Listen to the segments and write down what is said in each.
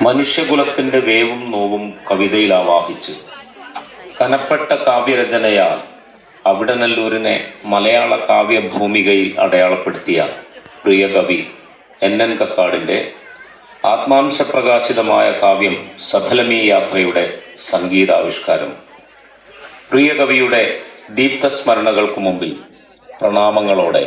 മനുഷ്യകുലത്തിന്റെ വേവും നോവും കവിതയിൽ ആവാഹിച്ച് കനപ്പെട്ട കാവ്യരചനയാൽ അവിടനല്ലൂരിനെ മലയാള കാവ്യഭൂമികയിൽ അടയാളപ്പെടുത്തിയ പ്രിയ കവി എൻ എൻ കക്കാടിന്റെ ആത്മാംശപ്രകാശിതമായ കാവ്യം സഫലമീ യാത്രയുടെ സംഗീതാവിഷ്കാരം. പ്രിയ കവിയുടെ ദീപ്തസ്മരണകൾക്ക് മുമ്പിൽ പ്രണാമങ്ങളോടെ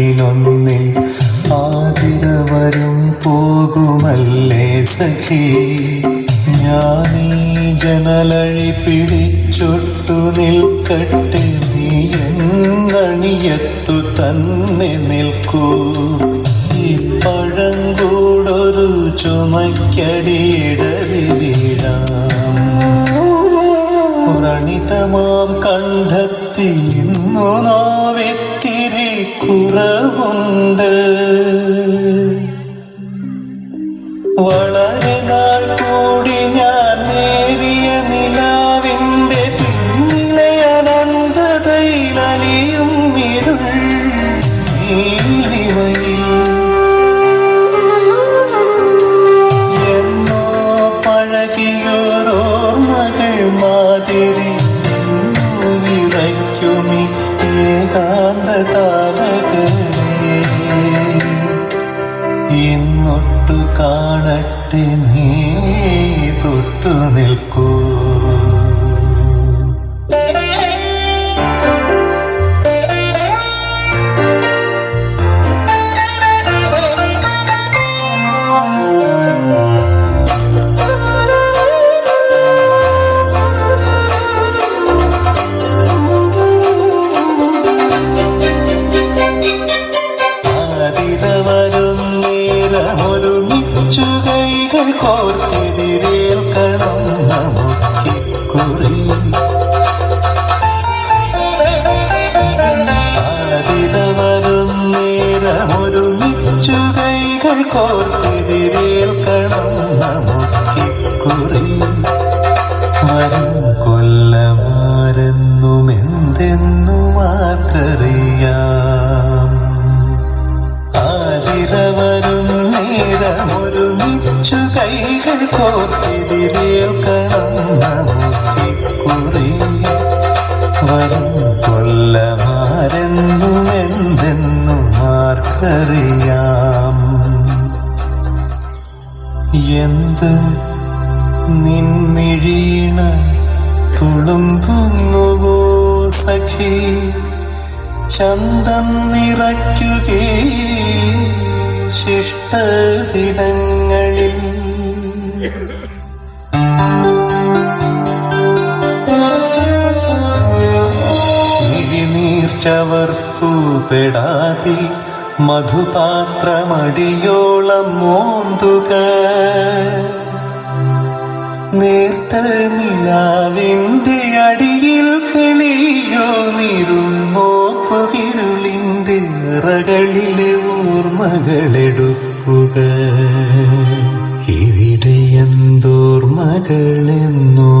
ആർദ്രമീധനുമാസരാവുകളിലൊന്നിൽ ആതിരവരും പോകുമല്ലേ സഖി? ഞാനീ ജനലഴി പിടിച്ചൊട്ടു നിൽക്കട്ടെ നീ എന്നണിയത്തു തന്നെ നിൽക്കൂ? ഈ പഴങ്കൂടൊരു ചുമക്കടിയിടറി വീഴാം. വ്രണിതമാം കണ്ടെത്തി ഇന്നു നാവെത്തിരി குறவுண்ட ഇന്നൊട്ടു കാണട്ടെ നീ തൊട്ടു നിൽക്കൂ. വരും കൊല്ലമാരെന്നും എന്തെന്നും ആർക്കറിയാം? ആതിരവരും നേരമൊരുമിച്ചു കൈകൾ കോർത്തിരിയേൽക്കണം നമുക്കിക്കുറി വരും ചന്തം നിറയ്ക്കുകേ ശിഷ്ടദിനങ്ങളിൽ. നീർച്ചവർക്കു പെടാതി മധുപാത്രമടിയോളം മോന്തുക. നേർത്ത നിലാവിന്റെ അടിയിൽ തെളിയോ നിരുന്നോപ്പുകിരുളിന്റെ നിറകളിലെ ഓർമ്മകളെടുക്കുക. ഇവിടെ എന്തോർമ്മകളെന്നോ?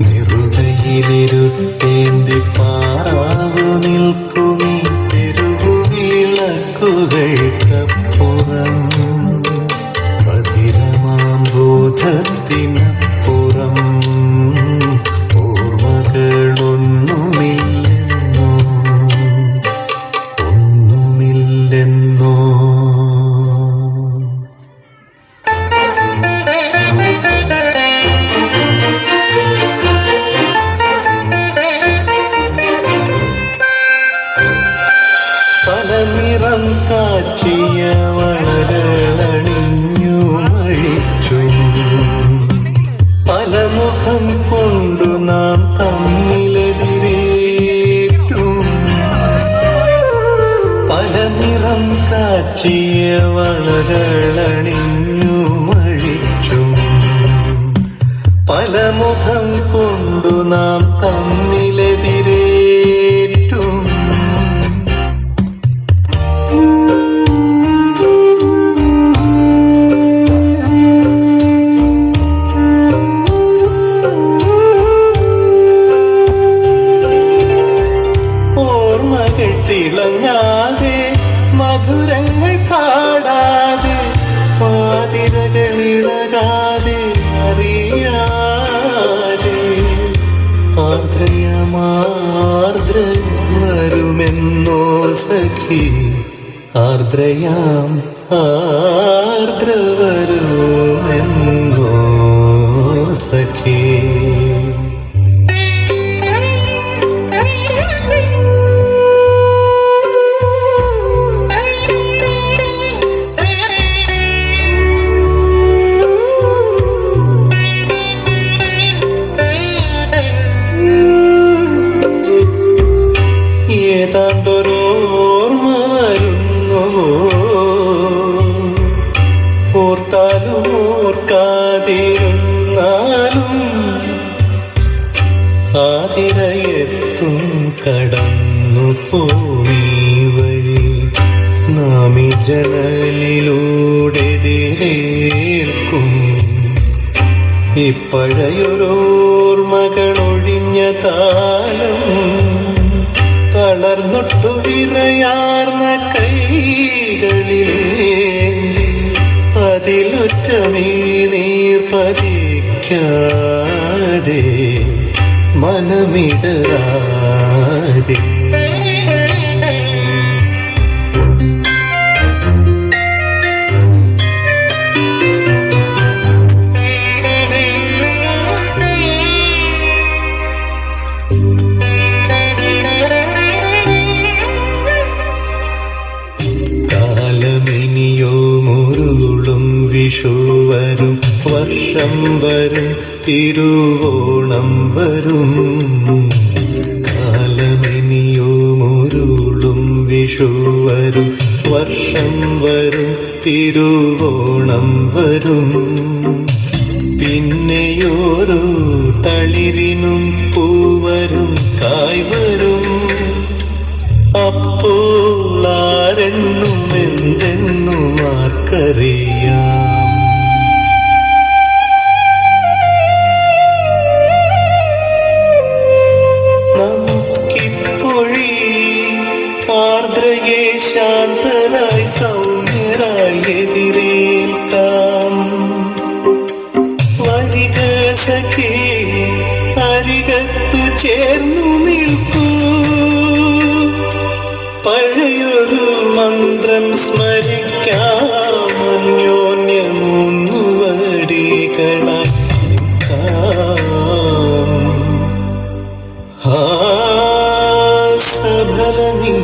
നിറുകയിലിരുട്ടേന്തി പാറാവു നിൽക്കുമീ തെരുവുവിളക്കുകൾക്കപ്പുറം പലമുഖം കൊണ്ടു നാം തമ്മിലെതിരേറ്റും ആർദ്രയമാർദ്ര വരുമെന്നോ സഖി. ആർദ്രയാം ആർദ്ര വരുമെന്നോ സഖി. ഏതാണ്ടൊരോർമ്മ വരുന്നുവോ ഓർത്താലും ഓർക്കാതിരുന്നാലും ആതിരയെത്തും കടന്നു പോയി വഴി. നാമി ജനലിലൂടെ എതിരേൽക്കും ഇപ്പഴയൊരോർമ്മകളൊഴിഞ്ഞ താലം തളർന്നൊട്ടു വിറയാർന്ന കൈകളിലേന്തി അതിലുറ്റ നീർ പതിക്കാതെ മനമിടരാതെ വിഷു വരും. വർഷം വരും തിരുവോണം വരും. കാലമിനിയോ മുരുളും വിഷു വരും. വർഷം വരും തിരുവോണം വരും. പിന്നെയോരോ തളിരിനും പൂവരും കായ്വരും. അപ്പോൾ ആരെന്നും എന്തെന്നും ആർക്കറിയാം അരികത്തു ചേർന്നു നിൽക്കൂ. പഴയൊരു മന്ത്രം സ്മരിക്കാമന്യോന്യമൂന്നുവടികള സഫലമി